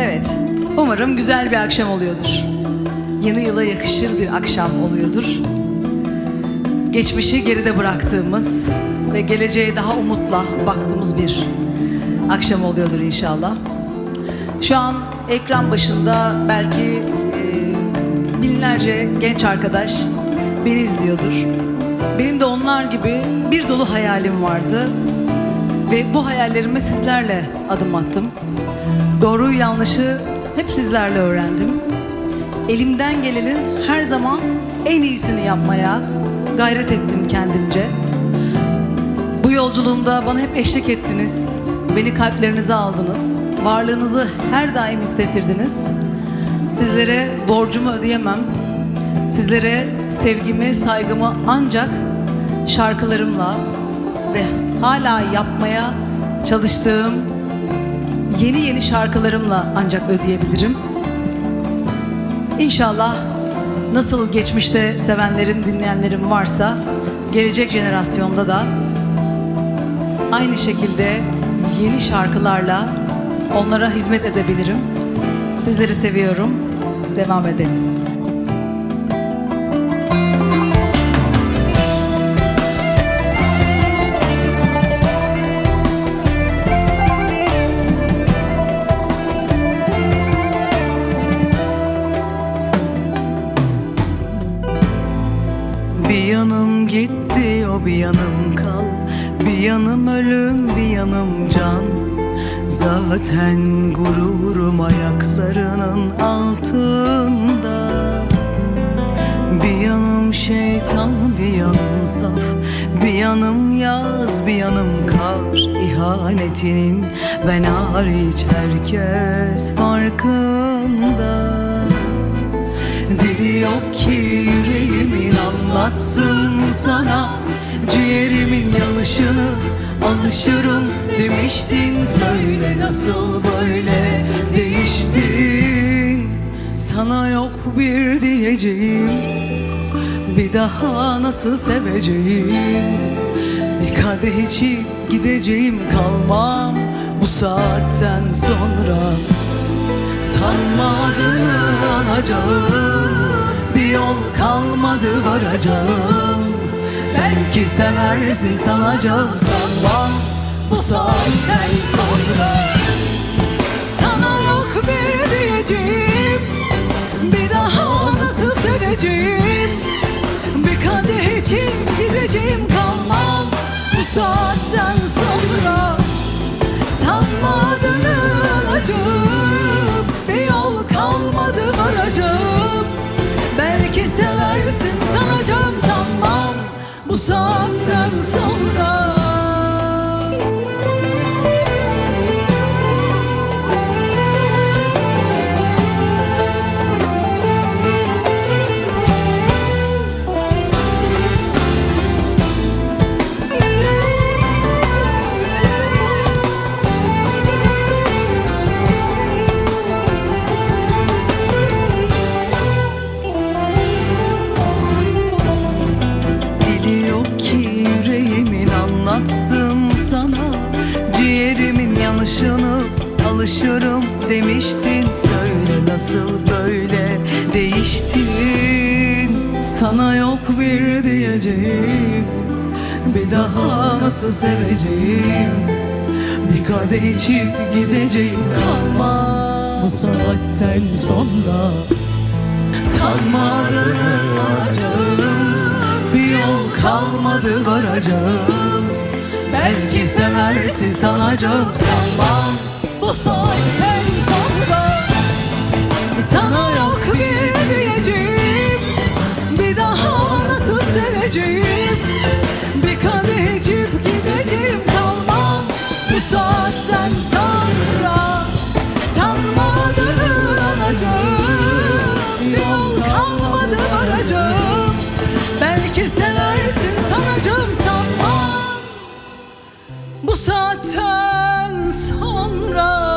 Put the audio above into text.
Evet, umarım güzel bir akşam oluyordur. Yeni yıla yakışır bir akşam oluyordur. Geçmişi geride bıraktığımız ve geleceğe daha umutla baktığımız bir akşam oluyordur inşallah. Şu an ekran başında belki e, binlerce genç arkadaş beni izliyordur. Benim de onlar gibi bir dolu hayalim vardı ve bu hayallerime sizlerle adım attım. Doğruyu yanlışı hep sizlerle öğrendim. Elimden gelenin her zaman en iyisini yapmaya gayret ettim kendimce. Bu yolculuğumda bana hep eşlik ettiniz. Beni kalplerinize aldınız. Varlığınızı her daim hissettirdiniz. Sizlere borcumu ödeyemem. Sizlere sevgimi, saygımı ancak şarkılarımla ve hala yapmaya çalıştığım yeni yeni şarkılarımla ancak ödeyebilirim. İnşallah nasıl geçmişte sevenlerim, dinleyenlerim varsa gelecek jenerasyonda da aynı şekilde yeni şarkılarla onlara hizmet edebilirim. Sizleri seviyorum. Devam edelim. Bir yanım ölüm bir yanım can. Zaten gururum ayaklarının altında. Bir yanım şeytan bir yanım saf. Bir yanım yaz bir yanım kar. İhanetinin ben hariç herkes farkında Dili yok ki yüreğimin anlatsın sana. Ciğerimin yanışını alışırım demiştin. Söyle nasıl böyle değiştin? Sana yok bir diyeceğim Bir daha nasıl seveceğim? Bir kadeh içip gideceğim kalmam Bu saatten sonra Sanma adını anacağım. Bir yol kalmadı varacağım. Belki seversin sanacağım. Sanmam Bu saatten sonra Sana yok bir diyeceğim. Bir daha nasıl seveceğim? Bir kadeh için gideceğim. Kalmam Bu saatten alışırım demiştin. Söyle nasıl böyle değiştin? Sana yok bir diyeceğim Bir daha nasıl seveceğim? Bir kadeh içip gideceğim kalma Bu saatten sonra Sanmadığını alacağım Bir yol kalmadı varacağım. Belki seversin sanacağım Sanmam bu saatten sonra Sana yok bir diyeceğim. Bir daha nasıl seveceğim? Bir kadeh gideceğim Kalmam bu saatten sonra Sanma dönür Yol kalmadı varacağım Belki seversin sanacağım Sanmam bu saatten sonra